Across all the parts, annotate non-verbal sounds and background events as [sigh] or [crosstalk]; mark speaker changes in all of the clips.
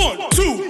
Speaker 1: One, two,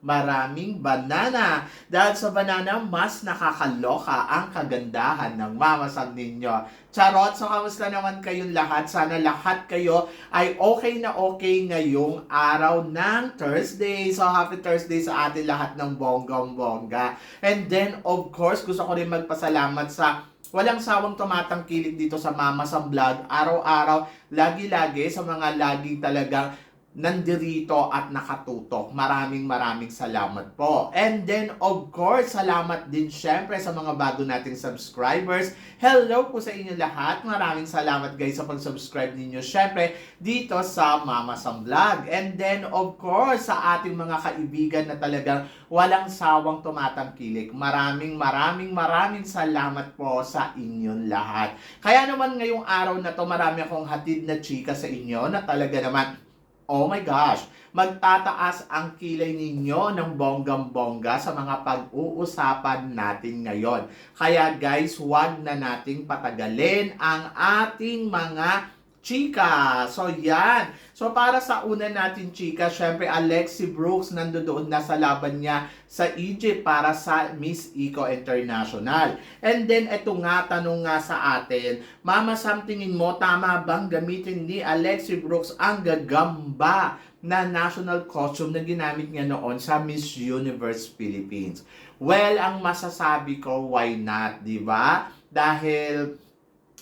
Speaker 2: maraming banana. Dahil sa banana, mas nakakaloka ang kagandahan ng mamasang ninyo. Charot, so kamusta naman kayong lahat? Sana lahat kayo ay okay na okay ngayong araw ng Thursday. So happy Thursday sa atin lahat ng bonggong-bongga. And then, of course, gusto ko rin magpasalamat sa walang sawang tumatangkilik dito sa Mama sa Vlog. Araw-araw, lagi-lagi sa mga laging talagang nandirito at nakatutok. Maraming maraming salamat po. And then, of course, salamat din syempre sa mga bago nating subscribers. Hello po sa inyo lahat. Maraming salamat guys sa pag-subscribe ninyo syempre dito sa Mama Sam Vlog. And then, of course, sa ating mga kaibigan na talagang walang sawang tumatangkilik. Maraming maraming maraming salamat po sa inyong lahat. Kaya naman ngayong araw na to marami akong hatid na chika sa inyo na talaga naman Oh my gosh, magtataas ang kilay ninyo ng bonggang-bongga sa mga pag-uusapan natin ngayon. Kaya guys, huwag na nating patagalin ang ating mga chika. So yan. So para sa una natin chika, syempre Alexi Brooks nandoon na sa laban niya sa Egypt para sa Miss Eco International. And then ito nga tanong nga sa atin, Mama Sam tingin mo tama bang gamitin ni Alexi Brooks ang gagamba na national costume na ginamit niya noon sa Miss Universe Philippines? Well, ang masasabi ko, why not, di ba? Dahil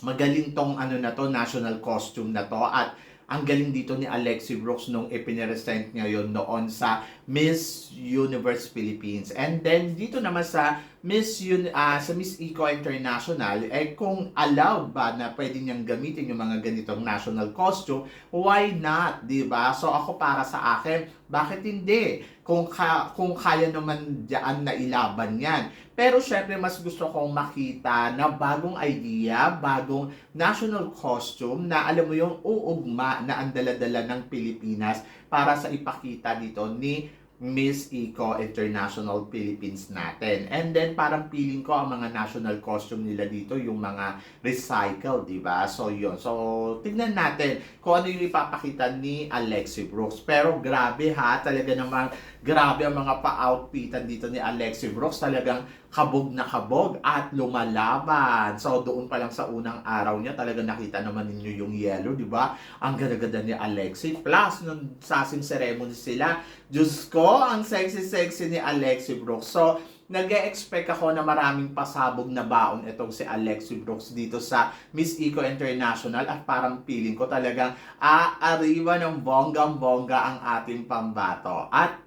Speaker 2: magaling tong ano na to, national costume na to at ang galing dito ni Alexi Brooks nung ipiniresent niya yon noon sa Miss Universe Philippines. And then dito naman sa Miss Un ah, sa Miss Eco International, eh kung allowed ba na pwede niyang gamitin yung mga ganitong national costume, why not, 'di ba? So ako para sa akin, bakit hindi? Kung ka, kung kaya naman diyan na ilaban 'yan. Pero syempre mas gusto kong makita na bagong idea, bagong national costume na alam mo yung uugma na ang dala-dala ng Pilipinas para sa ipakita dito ni Miss Eco International Philippines natin. And then parang feeling ko ang mga national costume nila dito yung mga recycled, di ba? So yun. So tignan natin kung ano yung ipapakita ni Alexi Brooks. Pero grabe ha, talaga namang grabe ang mga pa-outfitan dito ni Alexi Brooks. Talagang kabog na kabog at lumalaban. So doon pa lang sa unang araw niya, talaga nakita naman ninyo yung yellow, di ba? Ang ganda-ganda ni Alexi. Plus, nung sasing ceremony sila, Diyos ko, ang sexy-sexy ni Alexi Brooks. So, nag expect ako na maraming pasabog na baon itong si Alexi Brooks dito sa Miss Eco International at parang feeling ko talagang aariwa ng bonggang-bongga ang ating pambato. At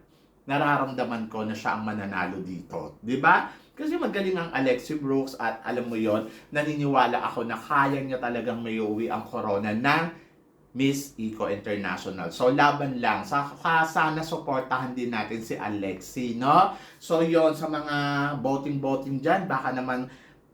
Speaker 2: nararamdaman ko na siya ang mananalo dito. Di ba? Kasi magaling ang Alexi Brooks at alam mo yon naniniwala ako na kaya niya talagang may uwi ang corona ng Miss Eco International. So, laban lang. Sa, sana supportahan din natin si Alexi, no? So, yon sa mga voting-voting dyan, baka naman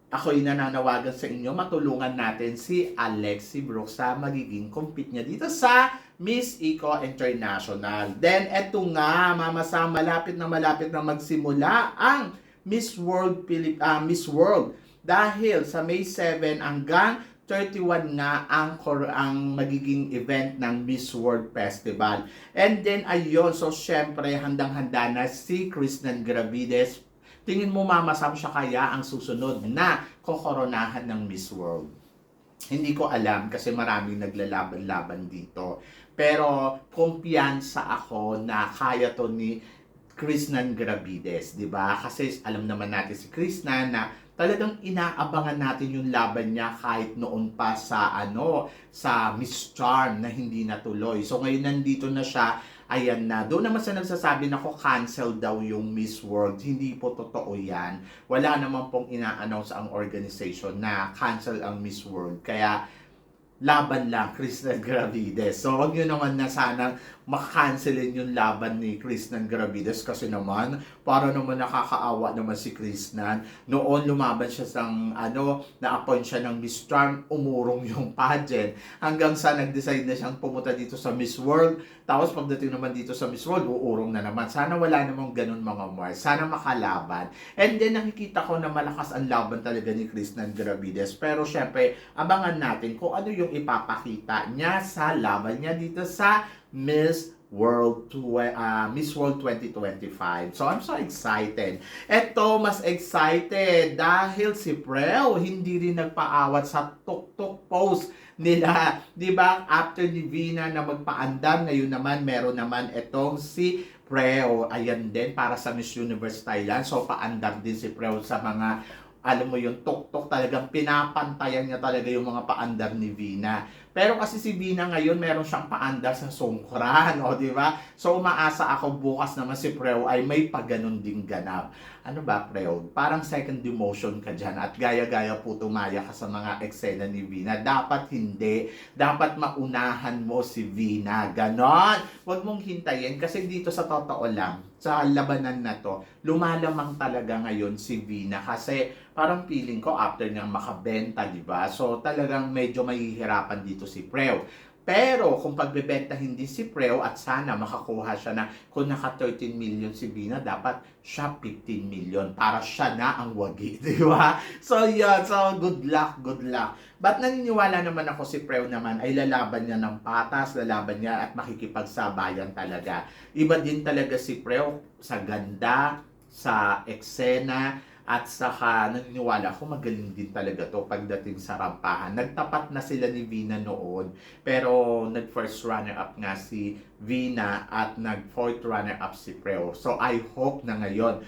Speaker 2: ako nananawagan sa inyo, matulungan natin si Alexi Brooks sa magiging compete niya dito sa Miss Eco International. Then, eto nga, mama sa malapit na malapit na magsimula ang Miss World Philip ah, Miss World dahil sa May 7 hanggang 31 na ang ang magiging event ng Miss World Festival. And then ayun, so syempre handang-handa na si Kristen Gravides. Tingin mo mamasam siya kaya ang susunod na kokoronahan ng Miss World? Hindi ko alam kasi maraming naglalaban-laban dito. Pero kumpiyansa ako na kaya to ni Krishnan Gravides, di ba? Kasi alam naman natin si Krishnan na talagang inaabangan natin yung laban niya kahit noon pa sa ano, sa Miss Charm na hindi natuloy. So ngayon nandito na siya ayan na. Doon naman sa nagsasabi na ko cancel daw yung Miss World. Hindi po totoo yan. Wala naman pong ina-announce ang organization na cancel ang Miss World. Kaya laban lang, Kristen Gravides. So, huwag nyo naman na sana makancelin yung laban ni Kristen Gravides kasi naman, para naman nakakaawa naman si Kristen. Noon lumaban siya sa, ano, na-appoint siya ng Miss Charm, umurong yung pageant. Hanggang sa nag-decide na siyang pumunta dito sa Miss World. Tapos pagdating naman dito sa Miss World, uurong na naman. Sana wala namang ganun mga Mars. Sana makalaban. And then nakikita ko na malakas ang laban talaga ni Kristen Gravides. Pero syempre, abangan natin kung ano yung ipapakita niya sa laban niya dito sa Miss World tw- uh, Miss World 2025. So I'm so excited. Eto, mas excited dahil si Prel hindi rin nagpaawat sa tuk-tuk post nila. [laughs] 'Di ba? After ni Vina na magpaandam, ngayon naman meron naman etong si Prel. Ayan din para sa Miss Universe Thailand. So paandar din si Prel sa mga alam mo yung tok-tok talagang pinapantayan niya talaga yung mga paandar ni Vina. Pero kasi si Vina ngayon meron siyang paandar sa Songkran, [laughs] o di ba? So umaasa ako bukas naman si Preo ay may pagganon ding ganap. Ano ba Preo? Parang second demotion ka dyan at gaya-gaya po tumaya ka sa mga eksena ni Vina. Dapat hindi. Dapat maunahan mo si Vina. Ganon. Huwag mong hintayin kasi dito sa totoo lang, sa labanan na to, lumalamang talaga ngayon si Vina kasi parang feeling ko after niyang makabenta, di ba? So talagang medyo mahihirapan dito si Preo. Pero kung pagbebenta hindi si Preo at sana makakuha siya na kung naka 13 million si Vina, dapat siya 15 million para siya na ang wagi, [laughs] di ba? So yun, so good luck, good luck. But naniniwala naman ako si Preo naman ay lalaban niya ng patas, lalaban niya at makikipagsabayan talaga. Iba din talaga si Preo sa ganda, sa eksena, at saka naniniwala ako magaling din talaga to pagdating sa rampahan. Nagtapat na sila ni Vina noon, pero nag first runner up nga si Vina at nag fourth runner up si Preo. So I hope na ngayon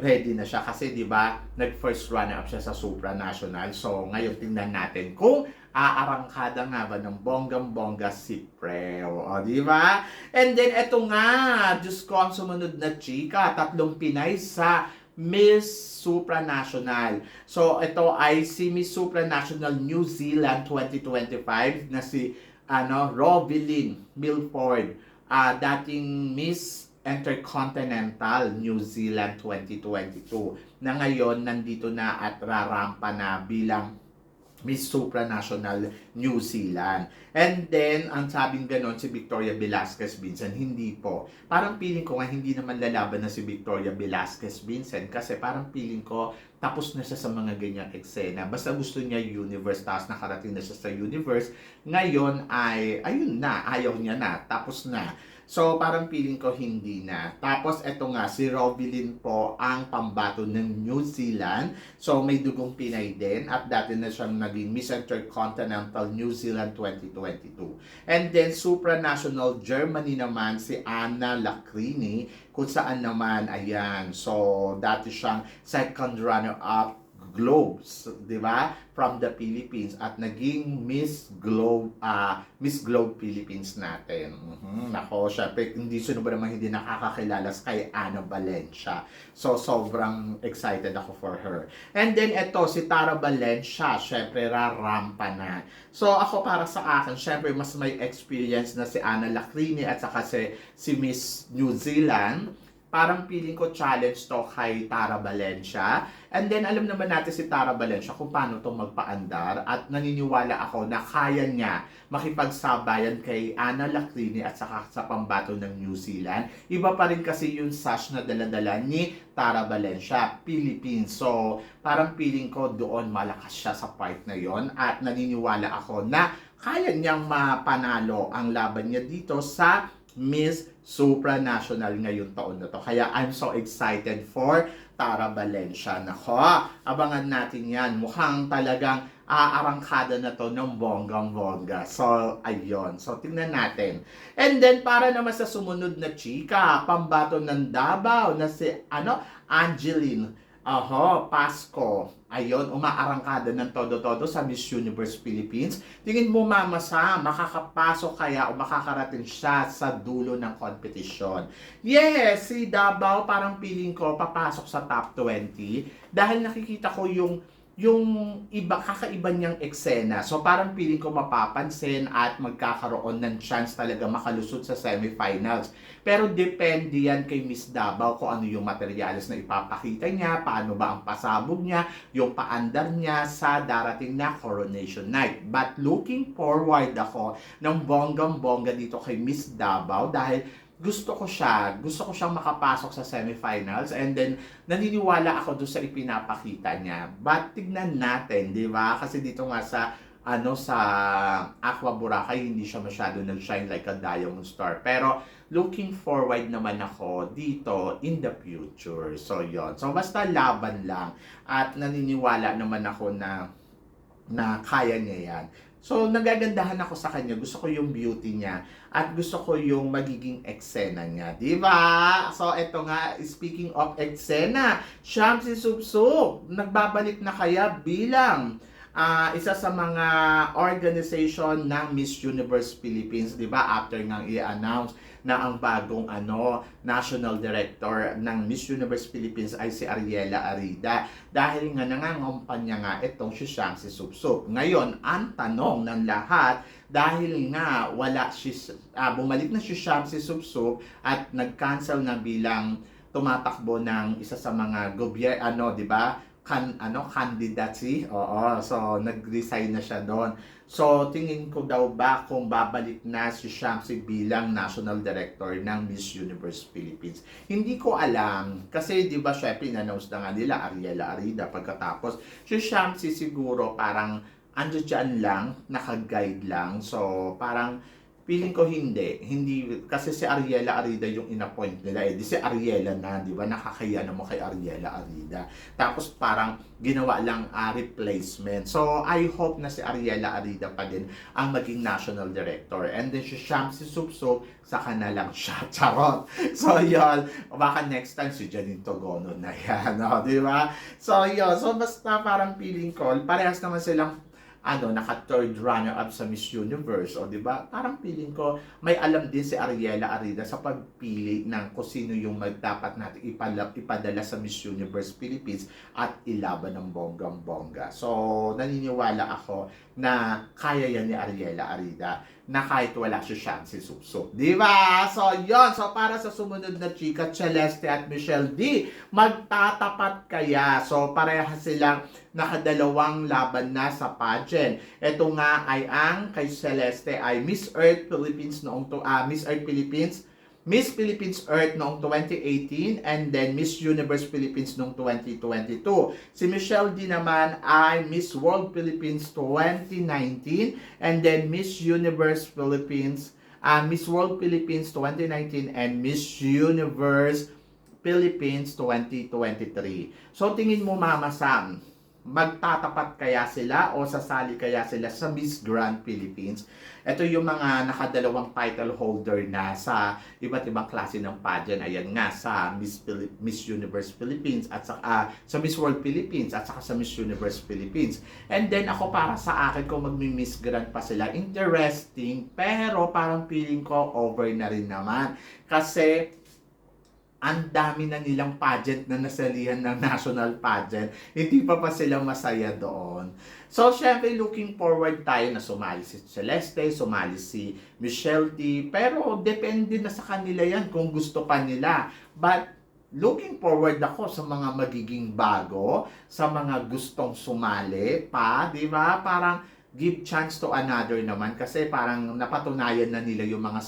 Speaker 2: ready na siya kasi 'di ba nag first runner up siya sa supranational. So ngayon tingnan natin kung aarangkada nga ba ng bonggang-bongga si Preo. O, di ba? And then, eto nga, Diyos ko, ang sumunod na chika, tatlong Pinay sa Miss Supranational. So, ito ay si Miss Supranational New Zealand 2025 na si ano, Robilyn Milford. ah dating Miss Intercontinental New Zealand 2022 na ngayon nandito na at rarampa na bilang Miss Supranational New Zealand. And then, ang sabing ganon si Victoria Velasquez Vincent, hindi po. Parang feeling ko nga hindi naman lalaban na si Victoria Velasquez Vincent kasi parang feeling ko tapos na siya sa mga ganyang eksena. Basta gusto niya universe, tapos nakarating na siya sa universe. Ngayon ay, ayun na, ayaw niya na, tapos na. So, parang feeling ko hindi na. Tapos, eto nga, si Robilyn po ang pambato ng New Zealand. So, may dugong Pinay din. At dati na siyang naging Miss Intercontinental New Zealand 2022. And then, supranational Germany naman, si Anna Lacrini. Kung saan naman, ayan. So, dati siyang second runner-up Globes, 'di ba? From the Philippines at naging Miss Globe ah Miss Globe Philippines natin. Mhm. Nako, syempre hindi sino ba naman hindi nakakakilala kay Ana Valencia. So sobrang excited ako for her. And then eto si Tara Valencia, syempre rarampa na. So ako para sa akin, syempre mas may experience na si Ana Lacrini at saka si, si Miss New Zealand parang feeling ko challenge to kay Tara Valencia. And then, alam naman natin si Tara Valencia kung paano to magpaandar at naniniwala ako na kaya niya makipagsabayan kay Ana Lacrini at saka sa pambato ng New Zealand. Iba pa rin kasi yung sash na daladala ni Tara Valencia, Philippines. So, parang feeling ko doon malakas siya sa part na yon at naniniwala ako na kaya niyang mapanalo ang laban niya dito sa Miss Supranational ngayong taon na to. Kaya I'm so excited for Tara Valencia. Nako, abangan natin yan. Mukhang talagang aarangkada na to ng bonggang-bongga. So, ayun. So, tingnan natin. And then, para naman sa sumunod na chika, pambato ng Davao na si, ano, Angeline Aho, Pasko. Ayun, umaarangkada ng todo-todo sa Miss Universe Philippines. Tingin mo, Mama Sam, makakapasok kaya o makakarating siya sa dulo ng competition? Yes, si Davao parang feeling ko papasok sa top 20 dahil nakikita ko yung yung iba kakaiba niyang eksena. So parang feeling ko mapapansin at magkakaroon ng chance talaga makalusot sa semifinals. Pero depende yan kay Miss Davao kung ano yung materials na ipapakita niya, paano ba ang pasabog niya, yung paandar niya sa darating na coronation night. But looking forward ako ng bonggang-bongga dito kay Miss Davao dahil gusto ko siya, gusto ko siyang makapasok sa semifinals and then naniniwala ako doon sa ipinapakita niya. But tignan natin, di ba? Kasi dito nga sa ano sa Aqua Boracay, hindi siya masyado nag-shine like a diamond star. Pero looking forward naman ako dito in the future. So yon So basta laban lang at naniniwala naman ako na na kaya niya yan. So, nagagandahan ako sa kanya. Gusto ko yung beauty niya. At gusto ko yung magiging eksena niya. Ba? So, eto nga, speaking of eksena, Sham si Subsub, nagbabalik na kaya bilang ah, isa sa mga organization ng Miss Universe Philippines, di ba? After nga i-announce na ang bagong ano national director ng Miss Universe Philippines ay si Ariela Arida dahil nga nangangampanya nga itong si Shamsi Subsub. Ngayon, ang tanong ng lahat dahil nga wala si ah, bumalik na si Shamsi Subsub at nag-cancel na bilang tumatakbo ng isa sa mga gobyerno ano, 'di ba? Kan ano candidacy. Oo, so nag-resign na siya doon. So tingin ko daw ba kung babalik na si Shamsi bilang National Director ng Miss Universe Philippines. Hindi ko alam kasi 'di ba syempre in-announce na nga nila Ariela Arida pagkatapos si Shamsi siguro parang ando lang, naka-guide lang. So parang Feeling ko hindi. Hindi, kasi si Ariela Arida yung inappoint nila eh. Di si Ariela na, di ba? Nakakaya naman kay Ariela Arida. Tapos parang ginawa lang a replacement. So, I hope na si Ariela Arida pa din ang maging national director. And then si Shamsi Subso, saka na lang siya. [laughs] Charot. So, yun. Baka next time si Janine Togono na yan. [laughs] No? Di ba? So, yun. So, basta parang feeling ko, parehas naman silang ano, naka third runner up sa Miss Universe, o di ba? Parang feeling ko may alam din si Ariela Arida sa pagpili ng kung sino yung dapat natin ipala, ipadala sa Miss Universe Philippines at ilaban ng bonggang-bongga. So, naniniwala ako na kaya yan ni Ariela Arida na kahit wala siya siyang si Supsup. Di ba? So, yon So, para sa sumunod na chika, Celeste at Michelle D, magtatapat kaya. So, parehas silang nakadalawang laban na sa pageant. Ito nga ay ang kay Celeste ay Miss Earth Philippines noong to, ah, Miss Earth Philippines Miss Philippines Earth noong 2018 and then Miss Universe Philippines noong 2022. Si Michelle D naman ay Miss World Philippines 2019 and then Miss Universe Philippines, uh, Miss World Philippines 2019 and Miss Universe Philippines 2023. So tingin mo Mama Sam, magtatapat kaya sila o sasali kaya sila sa Miss Grand Philippines. Ito yung mga nakadalawang title holder na sa iba't ibang klase ng pageant. Ayan nga sa Miss, Phili- Miss Universe Philippines at sa, ah, sa Miss World Philippines at saka sa Miss Universe Philippines. And then ako para sa akin kung magmi-Miss Grand pa sila, interesting pero parang feeling ko over na rin naman. Kasi ang dami na nilang pageant na nasalihan ng national pageant. Hindi pa pa sila masaya doon. So, syempre, looking forward tayo na sumali si Celeste, sumali si Michelle D. Pero, depende na sa kanila yan kung gusto pa nila. But, looking forward ako sa mga magiging bago, sa mga gustong sumali pa, di ba? Parang, give chance to another naman kasi parang napatunayan na nila yung mga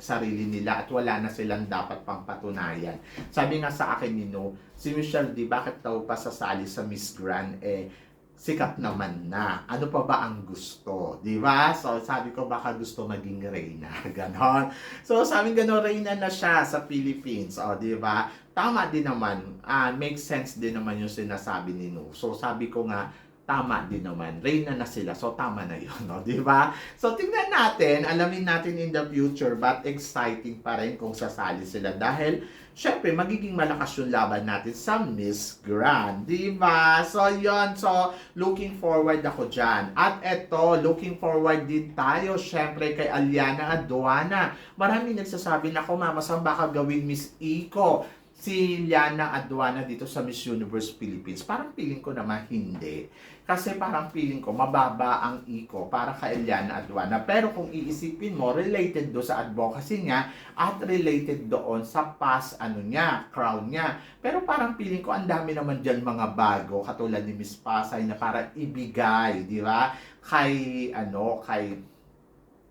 Speaker 2: sarili nila at wala na silang dapat pang patunayan. Sabi nga sa akin ni No, si Michelle, di bakit daw pa sasali sa Miss Grand eh sikat naman na. Ano pa ba ang gusto? Di ba? So, sabi ko baka gusto maging reyna. [laughs] Ganon. So, sabi ganon, reyna na siya sa Philippines. O, di ba? Tama din naman. Ah, makes sense din naman yung sinasabi ni No. So, sabi ko nga, tama din naman. Reyna na sila, so tama na yun, no? [laughs] di ba? So tingnan natin, alamin natin in the future, but exciting pa rin kung sasali sila dahil syempre magiging malakas yung laban natin sa Miss Grand, di ba? So yon so looking forward ako dyan. At eto, looking forward din tayo syempre kay Aliana Aduana. Maraming nagsasabi na ako, mama, saan baka gawin Miss Iko? Si Liana Aduana dito sa Miss Universe Philippines. Parang feeling ko naman hindi. Kasi parang feeling ko mababa ang iko para kay Liana Aduana. Pero kung iisipin mo, related do sa advocacy niya at related doon sa past ano niya, crown niya. Pero parang feeling ko ang dami naman dyan mga bago katulad ni Miss Pasay na para ibigay, di ba? Kay ano, kay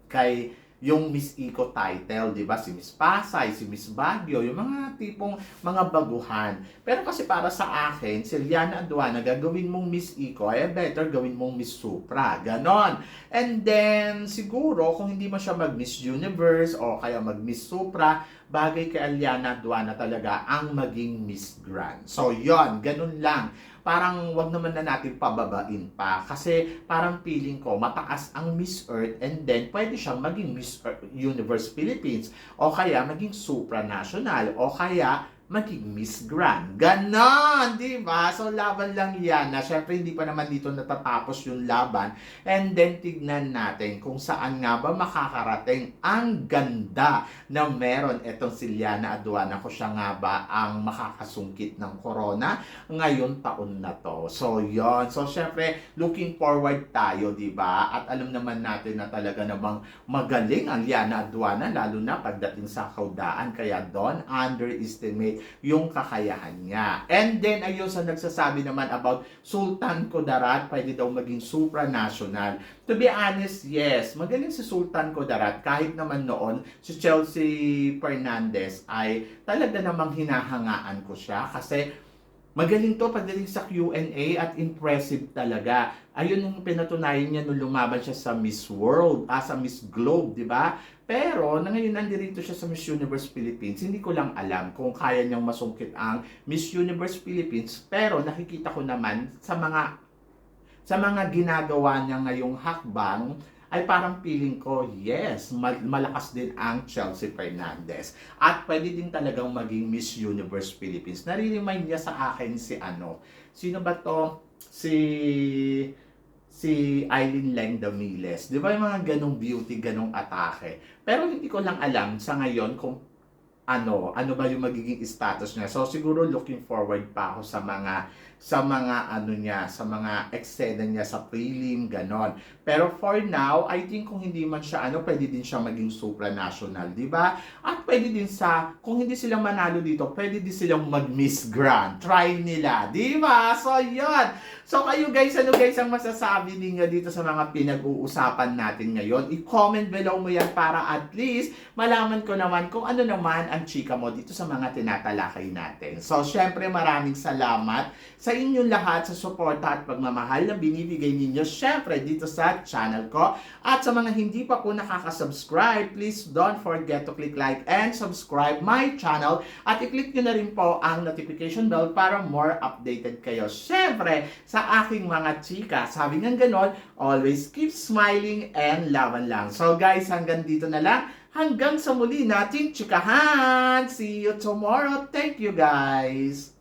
Speaker 2: kay yung Miss Eco title, 'di ba? Si Miss Pasay, si Miss Baguio, yung mga tipong mga baguhan. Pero kasi para sa akin, si Liana Aduana, gagawin mong Miss Eco, ay better gawin mong Miss Supra. Ganon. And then, siguro, kung hindi mo siya mag-Miss Universe o kaya mag-Miss Supra, bagay kay Aliana Aduana talaga ang maging Miss Grand. So, yon ganun lang parang wag naman na natin pababain pa. Kasi parang feeling ko mataas ang Miss Earth and then pwede siyang maging Miss Earth Universe Philippines o kaya maging supranational o kaya maging Miss Grand. Ganon, di ba? So, laban lang yan na syempre hindi pa naman dito natatapos yung laban. And then, tignan natin kung saan nga ba makakarating ang ganda na meron etong si Liana Aduana ko siya nga ba ang makakasungkit ng corona ngayon taon na to. So, yon So, syempre, looking forward tayo, di ba? At alam naman natin na talaga namang magaling ang Liana Aduana, lalo na pagdating sa kaudaan. Kaya don't underestimate yung kakayahan niya. And then, ayun sa nagsasabi naman about Sultan Kudarat, pwede daw maging supranational. To be honest, yes, magaling si Sultan Kudarat. Kahit naman noon, si Chelsea Fernandez ay talaga namang hinahangaan ko siya kasi Magaling to pagdating sa Q&A at impressive talaga. Ayun yung pinatunayan niya nung lumaban siya sa Miss World, ah, sa Miss Globe, di ba? Pero, na ngayon nandirito siya sa Miss Universe Philippines, hindi ko lang alam kung kaya niyang masungkit ang Miss Universe Philippines. Pero, nakikita ko naman sa mga sa mga ginagawa niya ngayong hakbang, ay parang feeling ko, yes, mal- malakas din ang Chelsea Fernandez. At pwede din talagang maging Miss Universe Philippines. Nare-remind niya sa akin si ano, sino ba to? Si si Eileen Lang Damiles. Di ba yung mga ganong beauty, ganong atake? Pero hindi ko lang alam sa ngayon kung ano, ano ba yung magiging status niya. So siguro looking forward pa ako sa mga sa mga ano niya, sa mga eksena niya sa prelim, ganon. Pero for now, I think kung hindi man siya ano, pwede din siya maging supranational, di ba? At pwede din sa, kung hindi sila manalo dito, pwede din silang mag-Miss Grand. Try nila, di ba? So, yun. So, kayo guys, ano guys ang masasabi ninyo dito sa mga pinag-uusapan natin ngayon? I-comment below mo yan para at least malaman ko naman kung ano naman ang chika mo dito sa mga tinatalakay natin. So, syempre maraming salamat sa inyong lahat sa suporta at pagmamahal na binibigay ninyo syempre dito sa channel ko. At sa mga hindi pa po nakaka-subscribe, please don't forget to click like and subscribe my channel at i-click nyo na rin po ang notification bell para more updated kayo. Syempre, sa aking mga chika, sabi nga ganon, always keep smiling and laban lang. So guys, hanggang dito na lang. Hanggang sa muli nating chikahan. See you tomorrow. Thank you guys.